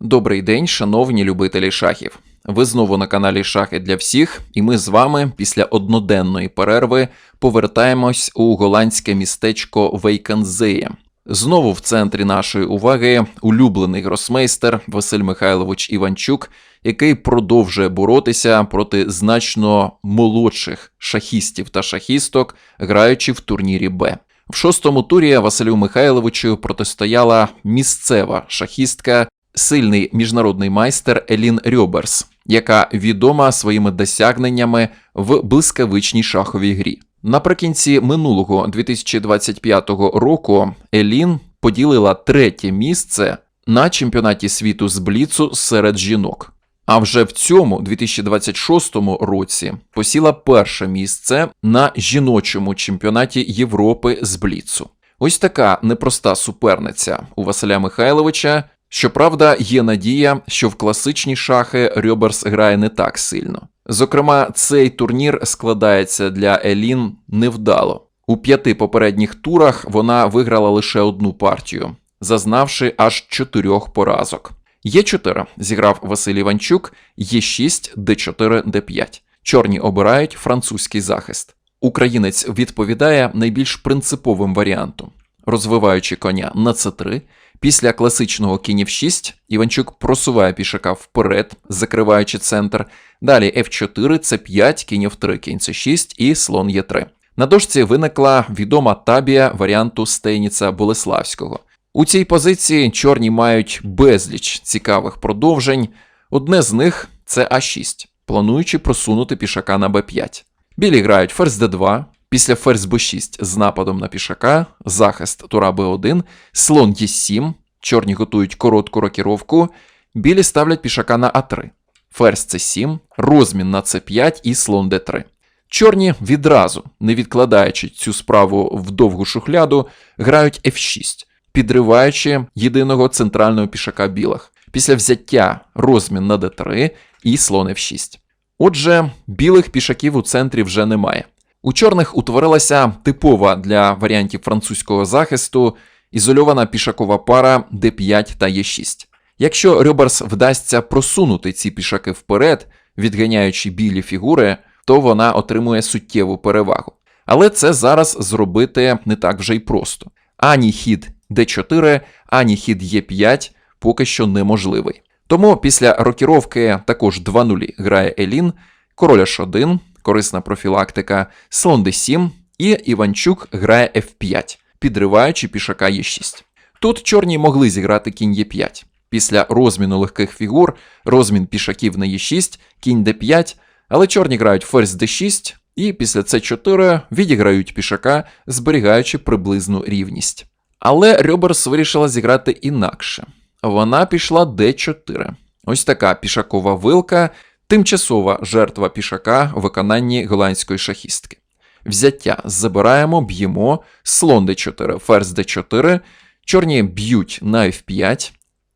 Добрий день, шановні любителі шахів. Ви знову на каналі Шахи для всіх, і ми з вами після одноденної перерви повертаємось у голландське містечко Вейканзея. Знову в центрі нашої уваги улюблений гросмейстер Василь Михайлович Іванчук, який продовжує боротися проти значно молодших шахістів та шахісток, граючи в турнірі Б. В шостому турі Василю Михайловичу протистояла місцева шахістка, сильний міжнародний майстер Елін Рьоберс, яка відома своїми досягненнями в блискавичній шаховій грі. Наприкінці минулого 2025 року Елін поділила третє місце на чемпіонаті світу з Бліцу серед жінок. А вже в цьому 2026 році посіла перше місце на жіночому чемпіонаті Європи з Бліцу. Ось така непроста суперниця у Василя Михайловича. Щоправда, є надія, що в класичні шахи Рьоберс грає не так сильно. Зокрема, цей турнір складається для Елін невдало. У п'яти попередніх турах вона виграла лише одну партію, зазнавши аж чотирьох поразок. Є4 зіграв Василь Іванчук, Є6, Д4, Д5. Чорні обирають французький захист. Українець відповідає найбільш принциповим варіантом, розвиваючи коня на С3. Після класичного кінь 6 Іванчук просуває пішака вперед, закриваючи центр. Далі F4, С5, кінь F3, кінь С6 і слон Е3. На дошці виникла відома табія варіанту Стейніца Болеславського. У цій позиції чорні мають безліч цікавих продовжень. Одне з них це А6, плануючи просунути пішака на Б5. Білі грають ферзь Д2, після ферзь Б6 з нападом на пішака, захист тура Б1, слон Е7, чорні готують коротку рокіровку, білі ставлять пішака на А3, ферзь С7, розмін на С5 і слон Д3. Чорні відразу, не відкладаючи цю справу в довгу шухляду, грають F6 підриваючи єдиного центрального пішака білих. Після взяття розмін на d3 і слон f6. Отже, білих пішаків у центрі вже немає. У чорних утворилася типова для варіантів французького захисту ізольована пішакова пара d5 та e6. Якщо Рьоберс вдасться просунути ці пішаки вперед, відганяючи білі фігури, то вона отримує суттєву перевагу. Але це зараз зробити не так вже й просто. Ані хід d4, ані хід Е5 поки що неможливий. Тому після рокіровки також 2-0 грає Елін, король H1, корисна профілактика, слон d7 і Іванчук грає F5, підриваючи пішака Е6. Тут чорні могли зіграти кінь Е5. Після розміну легких фігур, розмін пішаків на Е6, кінь d5, але чорні грають ферзь d6 і після c4 відіграють пішака, зберігаючи приблизну рівність. Але Рьоберс вирішила зіграти інакше. Вона пішла d4. Ось така пішакова вилка, тимчасова жертва пішака в виконанні голландської шахістки. Взяття забираємо, б'ємо, слон d4, ферзь d4, чорні б'ють на f5,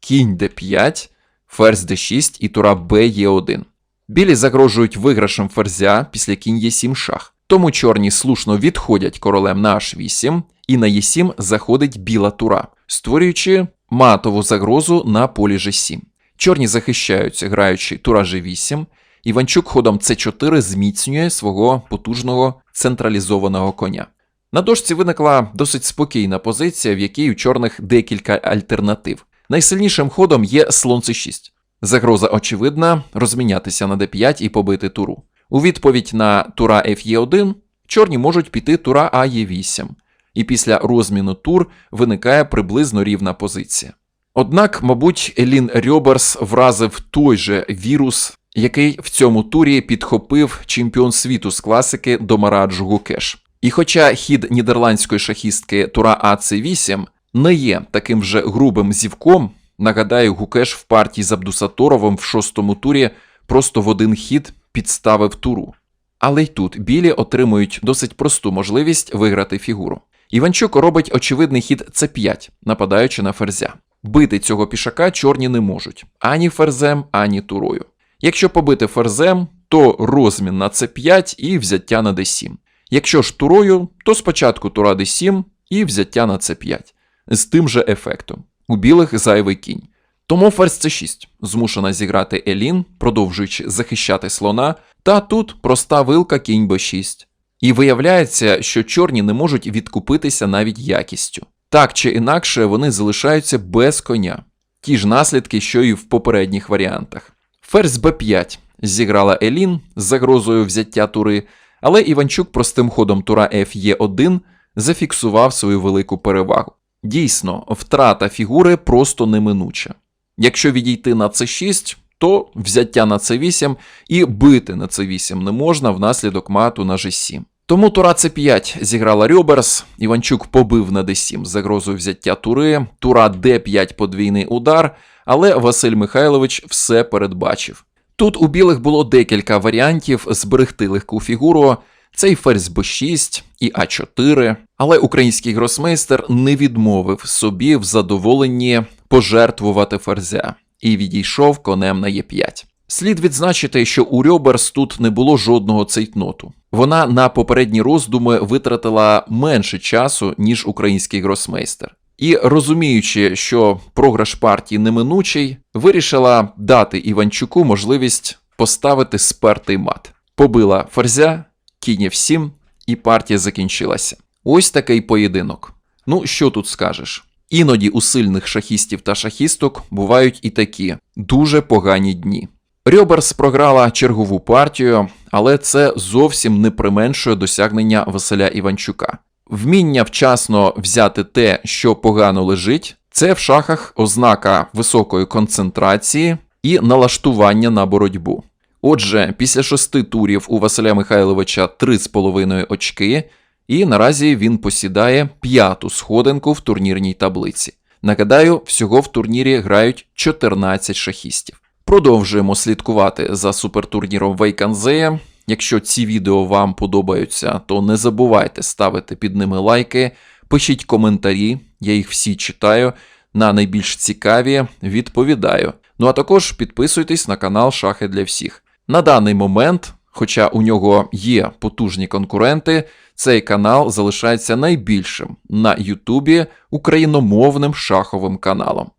кінь d5, ферзь d6 і тура b 1 Білі загрожують виграшем ферзя після кінь Е7 шах. Тому чорні слушно відходять королем на h8, і на Е7 заходить біла тура, створюючи матову загрозу на полі G7. Чорні захищаються, граючи тура G8, Іванчук ходом С4 зміцнює свого потужного централізованого коня. На дошці виникла досить спокійна позиція, в якій у чорних декілька альтернатив. Найсильнішим ходом є слон С6. Загроза очевидна розмінятися на d5 і побити туру. У відповідь на тура Ф'Е1 чорні можуть піти тура АЕ8, і після розміну тур виникає приблизно рівна позиція. Однак, мабуть, Елін Рьоберс вразив той же вірус, який в цьому турі підхопив чемпіон світу з класики Домарадж Гукеш. І хоча хід нідерландської шахістки Тура АЦ8 не є таким вже грубим зівком, нагадаю, Гукеш в партії з Абдусаторовим в шостому турі просто в один хід підставив туру. Але й тут білі отримують досить просту можливість виграти фігуру. Іванчук робить очевидний хід С5, нападаючи на ферзя. Бити цього пішака чорні не можуть ані ферзем, ані турою. Якщо побити ферзем, то розмін на С5 і взяття на d7. Якщо ж турою, то спочатку тура d7 і взяття на С5 з тим же ефектом. У білих зайвий кінь. Тому ферзь c6 змушена зіграти Елін, продовжуючи захищати слона, та тут проста вилка кінь b6. І виявляється, що чорні не можуть відкупитися навіть якістю. Так чи інакше, вони залишаються без коня. Ті ж наслідки, що і в попередніх варіантах. Ферзь b5 зіграла Елін з загрозою взяття тури, але Іванчук простим ходом тура Ф'Е1 зафіксував свою велику перевагу. Дійсно, втрата фігури просто неминуча. Якщо відійти на c6, то взяття на c8 і бити на c8 не можна внаслідок мату на g7. Тому тура c5 зіграла Рьоберс, Іванчук побив на d7 з загрозою взяття тури, тура d5 подвійний удар, але Василь Михайлович все передбачив. Тут у білих було декілька варіантів зберегти легку фігуру, це і ферзь b6, і а4, але український гросмейстер не відмовив собі в задоволенні пожертвувати ферзя. І відійшов конем на Е5. Слід відзначити, що у Рьоберс тут не було жодного цейтноту. Вона на попередні роздуми витратила менше часу, ніж український гросмейстер. І розуміючи, що програш партії неминучий, вирішила дати Іванчуку можливість поставити спертий мат. Побила ферзя, кінь F7, і партія закінчилася. Ось такий поєдинок. Ну, що тут скажеш? Іноді у сильних шахістів та шахісток бувають і такі дуже погані дні. Рьоберс програла чергову партію, але це зовсім не применшує досягнення Василя Іванчука. Вміння вчасно взяти те, що погано лежить, це в шахах ознака високої концентрації і налаштування на боротьбу. Отже, після шести турів у Василя Михайловича 3,5 очки, і наразі він посідає п'яту сходинку в турнірній таблиці. Нагадаю, всього в турнірі грають 14 шахістів. Продовжуємо слідкувати за супертурніром Вейканзея. Якщо ці відео вам подобаються, то не забувайте ставити під ними лайки, пишіть коментарі, я їх всі читаю. На найбільш цікаві відповідаю. Ну а також підписуйтесь на канал Шахи для всіх. На даний момент, хоча у нього є потужні конкуренти, цей канал залишається найбільшим на Ютубі україномовним шаховим каналом.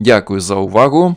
Дякую за увагу,